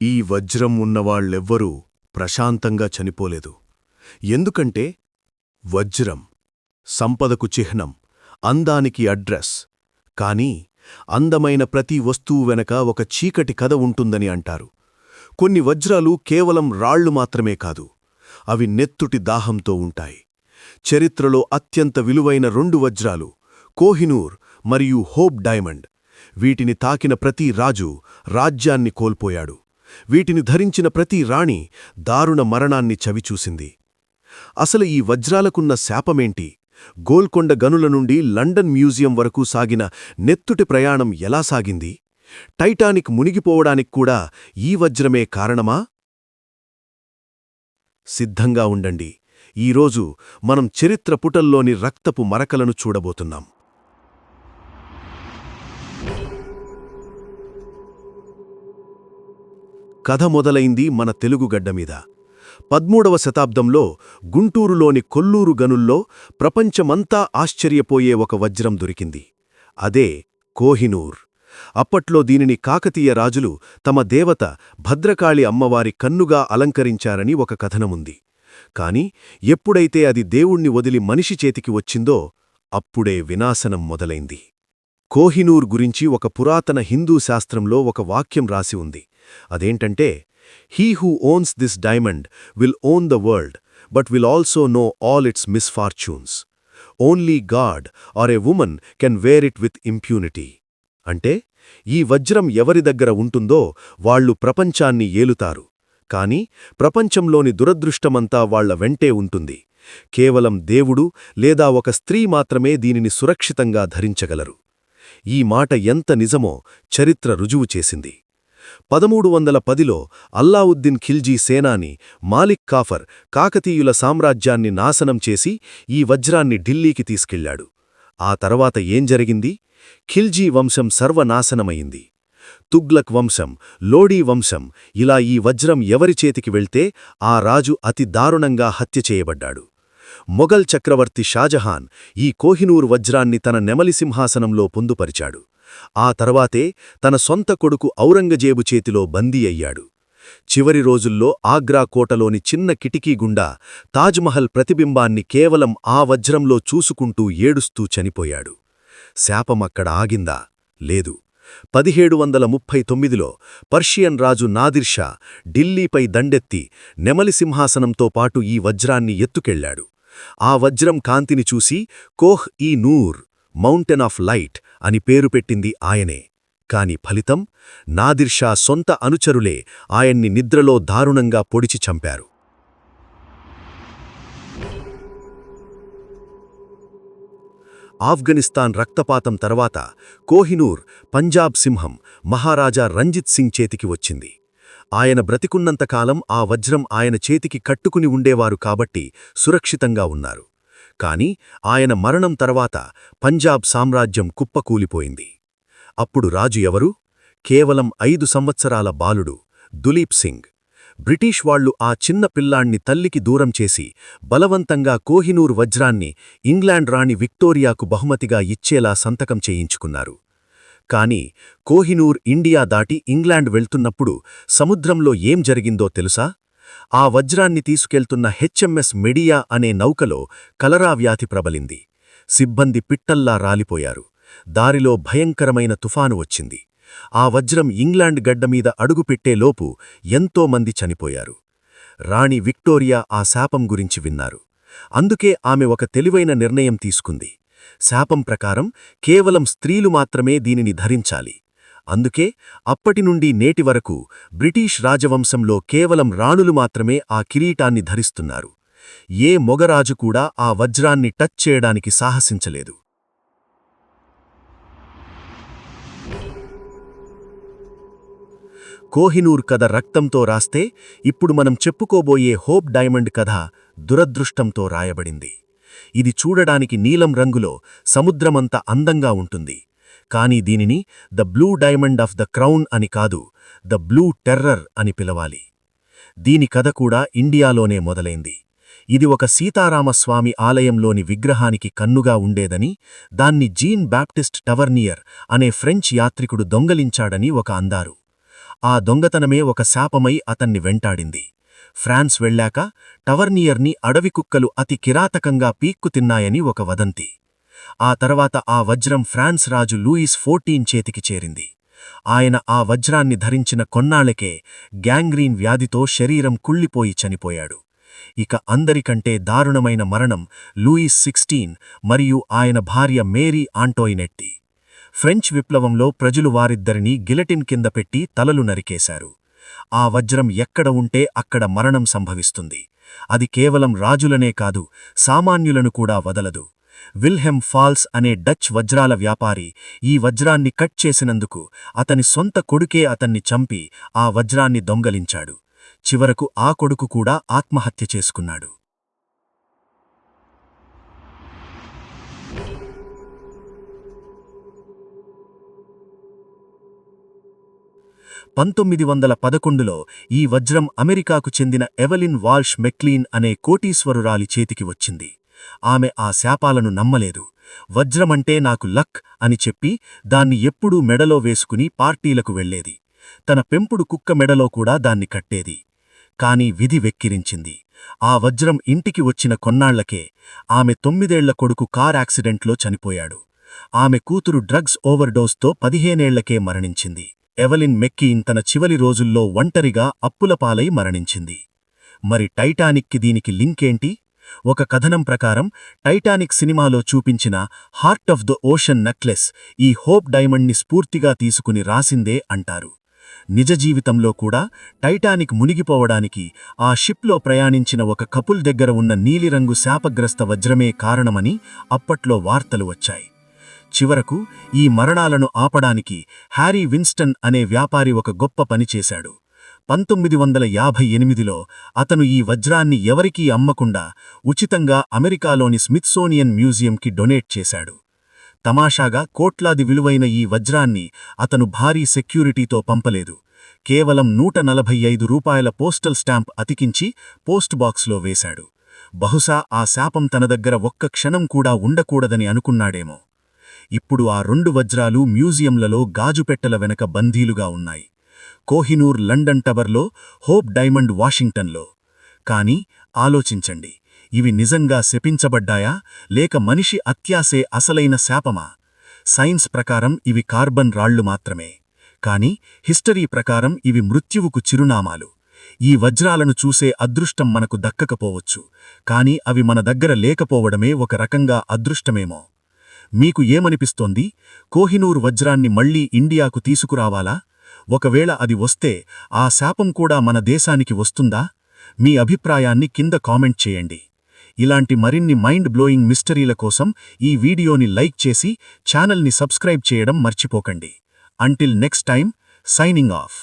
ఈ వజ్రం ఉన్నవాళ్ళెవ్వరూ ప్రశాంతంగా చనిపోలేదు. ఎందుకంటే వజ్రం సంపదకు చిహ్నం అందానికి అడ్రస్ కానీ అందమైన ప్రతి వస్తువు వెనక ఒక చీకటి కథ ఉంటుందని అంటారు. కొన్ని వజ్రాలు కేవలం రాళ్ళు మాత్రమే కాదు అవి నెత్తుటి దాహంతో ఉంటాయి. చరిత్రలో అత్యంత విలువైన రెండు వజ్రాలు కోహినూర్ మరియు హోప్ డైమండ్ వీటిని తాకిన ప్రతి రాజు రాజ్యాన్ని కోల్పోయాడు. వీటిని ధరించిన ప్రతి రాణి దారుణ మరణాన్ని చవిచూసింది. అసలు ఈ వజ్రాలకున్న శాపమేంటి? గోల్కొండ గనుల నుండి లండన్ మ్యూజియం వరకు సాగిన నెత్తుటి ప్రయాణం ఎలా సాగింది? టైటానిక్ మునిగిపోవడానికి కూడా ఈ వజ్రమే కారణమా? సిద్ధంగా ఉండండి. ఈరోజు మనం చరిత్ర పుటల్లోని రక్తపు మరకలను చూడబోతున్నాం. కథ మొదలైంది మన తెలుగు గడ్డమీద పద్మూడవ శతాబ్దంలో గుంటూరులోని కొల్లూరు గనుల్లో ప్రపంచమంతా ఆశ్చర్యపోయే ఒక వజ్రం దొరికింది. అదే కోహినూర్. అప్పట్లో దీనిని కాకతీయ రాజులు తమ దేవత భద్రకాళి అమ్మవారి కన్నుగా అలంకరించారని ఒక కథనముంది. కాని ఎప్పుడైతే అది దేవుణ్ణి వదిలి మనిషి చేతికి వచ్చిందో అప్పుడే వినాశనం మొదలైంది. కోహినూర్ గురించి ఒక పురాతన హిందూ శాస్త్రంలో ఒక వాక్యం రాసి ఉంది. అదేంటంటే he who owns this diamond will own the world but will also know all its misfortunes only God or a woman can wear it with impunity అంటే ఈ వజ్రం ఎవరి దగ్గర ఉంటుందో వాళ్ళు ప్రపంచాన్ని ఏలుతారు. కాని ప్రపంచంలోని దురదృష్టమంతా వాళ్ళ వెంటే ఉంటుంది. కేవలం దేవుడు లేదా ఒక స్త్రీ మాత్రమే దీనిని సురక్షితంగా ధరించగలరు. ఈ మాట ఎంత నిజమో చరిత్ర రుజువు చేసింది. పదమూడు వందల పదిలో అల్లావుద్దీన్ ఖిల్జీ సేనాని మాలిక్ కాఫర్ కాకతీయుల సామ్రాజ్యాన్ని నాశనం చేసి ఈ వజ్రాన్ని ఢిల్లీకి తీసుకెళ్ళాడు. ఆ తర్వాత ఏం జరిగింది? ఖిల్జీ వంశం సర్వనాశనమయింది తుగ్లక్ వంశం లోడీ వంశం ఇలా ఈ వజ్రం ఎవరి చేతికి వెళ్తే ఆ రాజు అతి దారుణంగా హత్య చేయబడ్డాడు. మొఘల్ చక్రవర్తి షాజహాన్ ఈ కోహినూర్ వజ్రాన్ని తన నెమలి సింహాసనంలో పొందుపరిచాడు. ఆ తర్వాతే తన సొంత కొడుకు ఔరంగజేబు చేతిలో బందీ అయ్యాడు. చివరి రోజుల్లో ఆగ్రా కోటలోని చిన్న కిటికీ గుండా తాజ్మహల్ ప్రతిబింబాన్ని కేవలం ఆ వజ్రంలో చూసుకుంటూ ఏడుస్తూ చనిపోయాడు. శాపమక్కడ ఆగిందా? లేదు. పదిహేడు వందల ముప్పై తొమ్మిదిలో పర్షియన్ రాజు నాదిర్షా ఢిల్లీపై దండెత్తి నెమలి సింహాసనంతో పాటు ఈ వజ్రాన్ని ఎత్తుకెళ్ళాడు ఆ వజ్రం కాంతిని చూసి కోహ్ ఈ నూర్ మౌంటెన్ ఆఫ్ లైట్ అని పేరు పెట్టింది ఆయనే. కాని ఫలితం నాదిర్షా సొంత అనుచరులే ఆయన్ని నిద్రలో దారుణంగా పొడిచి చంపారు. ఆఫ్ఘనిస్తాన్ రక్తపాతం తర్వాత కోహినూర్ పంజాబ్ సింహం మహారాజా రంజిత్ సింగ్ చేతికి వచ్చింది. ఆయన బ్రతికున్నంతకాలం ఆ వజ్రం ఆయన చేతికి కట్టుకుని ఉండేవారు కాబట్టి సురక్షితంగా ఉన్నారు. కాని ఆయన మరణం తర్వాత పంజాబ్ సామ్రాజ్యం కుప్పకూలిపోయింది. అప్పుడు రాజు ఎవరు? కేవలం ఐదు సంవత్సరాల బాలుడు దులీప్ సింగ్. బ్రిటిష్ వాళ్ళు ఆ చిన్న పిల్లాణ్ణి తల్లికి దూరం చేసి బలవంతంగా కోహినూర్ వజ్రాన్ని ఇంగ్లాండ్ రాణి విక్టోరియాకు బహుమతిగా ఇచ్చేలా సంతకం చేయించుకున్నారు. కాని కోహినూర్ ఇండియా దాటి ఇంగ్లాండ్ వెళ్తున్నప్పుడు సముద్రంలో ఏం జరిగిందో తెలుసా? ఆ వజ్రాన్ని తీసుకెళ్తున్న హెచ్ఎంఎస్ మెడియా అనే నౌకలో కలరా వ్యాధి ప్రబలింది. సిబ్బంది పిట్టల్లా రాలిపోయారు. దారిలో భయంకరమైన తుఫాను వచ్చింది. ఆ వజ్రం ఇంగ్లాండ్ గడ్డమీద అడుగుపెట్టేలోపు ఎంతోమంది చనిపోయారు. రాణి విక్టోరియా ఆ శాపం గురించి విన్నారు. అందుకే ఆమె ఒక తెలివైన నిర్ణయం తీసుకుంది. శాపం ప్రకారం కేవలం స్త్రీలు మాత్రమే దీనిని ధరించాలి. అందుకే అప్పటినుండి నేటి వరకు బ్రిటీష్ రాజవంశంలో కేవలం రాణులు మాత్రమే ఆ కిరీటాన్ని ధరిస్తున్నారు. ఏ మొగరాజు కూడా ఆ వజ్రాన్ని టచ్ చేయడానికి సాహసించలేదు. కోహినూర్ కథ రక్తంతో రాస్తే ఇప్పుడు మనం చెప్పుకోబోయే హోప్ డైమండ్ కథ దురదృష్టంతో రాయబడింది. ఇది చూడడానికి నీలం రంగులో సముద్రమంత అందంగా ఉంటుంది. కానీ దీనిని the blue diamond of the crown అని కాదు ద బ్లూ టెర్రర్ అని పిలవాలి. దీని కథ కూడా ఇండియాలోనే మొదలైంది. ఇది ఒక సీతారామస్వామి ఆలయంలోని విగ్రహానికి కన్నుగా ఉండేదని దాన్ని జీన్ బ్యాప్టిస్ట్ టవర్నియర్ అనే ఫ్రెంచ్ యాత్రికుడు దొంగలించాడని ఒక అందారు. ఆ దొంగతనమే ఒక శాపమై అతన్ని వెంటాడింది. ఫ్రాన్స్ వెళ్ళాక టవర్నియర్ని అడవి కుక్కలు అతి కిరాతకంగా పీక్కు తిన్నాయని ఒక వదంతి. ఆ తర్వాత ఆ వజ్రం ఫ్రాన్స్ రాజు లూయిస్ ఫోర్టీన్ చేతికి చేరింది. ఆయన ఆ వజ్రాన్ని ధరించిన కొన్నాళ్ళకే గ్యాంగ్రీన్ వ్యాధితో శరీరం కుళ్ళిపోయి చనిపోయాడు. ఇక అందరికంటే దారుణమైన మరణం లూయిస్ సిక్స్టీన్ మరియు ఆయన భార్య మేరీ ఆంటోయినెట్టి. ఫ్రెంచ్ విప్లవంలో ప్రజలు వారిద్దరినీ గిలటిన్ కింద పెట్టి తలలు నరికేశారు. ఆ వజ్రం ఎక్కడ ఉంటే అక్కడ మరణం సంభవిస్తుంది. అది కేవలం రాజులనే కాదు సామాన్యులను కూడా వదలదు. విల్హెమ్ ఫాల్స్ అనే డచ్ వజ్రాల వ్యాపారి ఈ వజ్రాన్ని కట్ చేసినందుకు అతని సొంత కొడుకే అతన్ని చంపి ఆ వజ్రాన్ని దొంగలించాడు. చివరకు ఆ కొడుకు కూడా ఆత్మహత్య చేసుకున్నాడు. పంతొమ్మిది వందల పదకొండులో ఈ వజ్రం అమెరికాకు చెందిన ఎవలిన్ వాల్ష్ మెక్లీన్ అనే కోటీశ్వరురాలి చేతికి వచ్చింది. ఆమె ఆ శాపాలను నమ్మలేదు. వజ్రమంటే నాకు లక్ అని చెప్పి దాన్ని ఎప్పుడూ మెడలో వేసుకుని పార్టీలకు వెళ్ళేది తన పెంపుడు కుక్క మెడలో కూడా దాన్ని కట్టేది. కాని విధి వెక్కిరించింది. ఆ వజ్రం ఇంటికి వచ్చిన కొన్నాళ్ళకే ఆమె తొమ్మిదేళ్ళ కొడుకు కార్ యాక్సిడెంట్లో చనిపోయాడు. ఆమె కూతురు డ్రగ్స్ ఓవర్డోస్తో పదిహేనేళ్ళకే మరణించింది. ఎవలిన్ మెక్కీన్ తన చివరి రోజుల్లో ఒంటరిగా అప్పులపాలై మరణించింది. మరి టైటానిక్కి దీనికి లింకేంటి? ఒక కథనం ప్రకారం టైటానిక్ సినిమాలో చూపించిన heart of the ocean necklace ఈ హోప్ డైమండ్ని స్ఫూర్తిగా తీసుకుని రాసిందే అంటారు. నిజ జీవితంలో కూడా టైటానిక్ మునిగిపోవడానికి ఆ షిప్లో ప్రయాణించిన ఒక కపుల్ దగ్గర ఉన్న నీలిరంగు శాపగ్రస్త వజ్రమే కారణమని అప్పట్లో వార్తలు వచ్చాయి. చివరకు ఈ మరణాలను ఆపడానికి హ్యారీ విన్స్టన్ అనే వ్యాపారి ఒక గొప్ప పనిచేశాడు పంతొమ్మిది వందల యాభై ఎనిమిదిలో అతను ఈ వజ్రాన్ని ఎవరికీ అమ్మకుండా ఉచితంగా అమెరికాలోని స్మిత్సోనియన్ మ్యూజియంకి డొనేట్ చేశాడు. తమాషాగా కోట్లాది విలువైన ఈ వజ్రాన్ని అతను భారీ సెక్యూరిటీతో పంపలేదు. కేవలం నూట నలభై ఐదు రూపాయల పోస్టల్ స్టాంప్ అతికించి పోస్ట్ బాక్స్లో వేశాడు. బహుశా ఆ శాపం తన దగ్గర ఒక్క క్షణం కూడా ఉండకూడదని అనుకున్నాడేమో. ఇప్పుడు ఆ రెండు వజ్రాలు మ్యూజియంలలో గాజుపెట్టల వెనక బందీలుగా ఉన్నాయి. కోహినూర్ లండన్ టవర్లో హోప్ డైమండ్ వాషింగ్టన్లో. కాని ఆలోచించండి ఇవి నిజంగా శపించబడ్డాయా? లేక మనిషి అత్యాసే అసలైన శాపమా? సైన్స్ ప్రకారం ఇవి కార్బన్ రాళ్ళు మాత్రమే. కాని హిస్టరీ ప్రకారం ఇవి మృత్యువుకు చిరునామాలు. ఈ వజ్రాలను చూసే అదృష్టం మనకు దక్కకపోవచ్చు. కాని అవి మన దగ్గర లేకపోవడమే ఒక రకంగా అదృష్టమేమో. మీకు ఏమనిపిస్తోంది? కోహినూర్ వజ్రాన్ని మళ్ళీ ఇండియాకు తీసుకురావాలా? ఒకవేళ అది వస్తే ఆ శాపం కూడా మన దేశానికి వస్తుందా? మీ అభిప్రాయాన్ని కింద కామెంట్ చేయండి. ఇలాంటి మరిన్ని మైండ్ బ్లోయింగ్ మిస్టరీల కోసం ఈ వీడియోని లైక్ చేసి ఛానల్ని సబ్స్క్రైబ్ చేయడం మర్చిపోకండి. Until next time signing off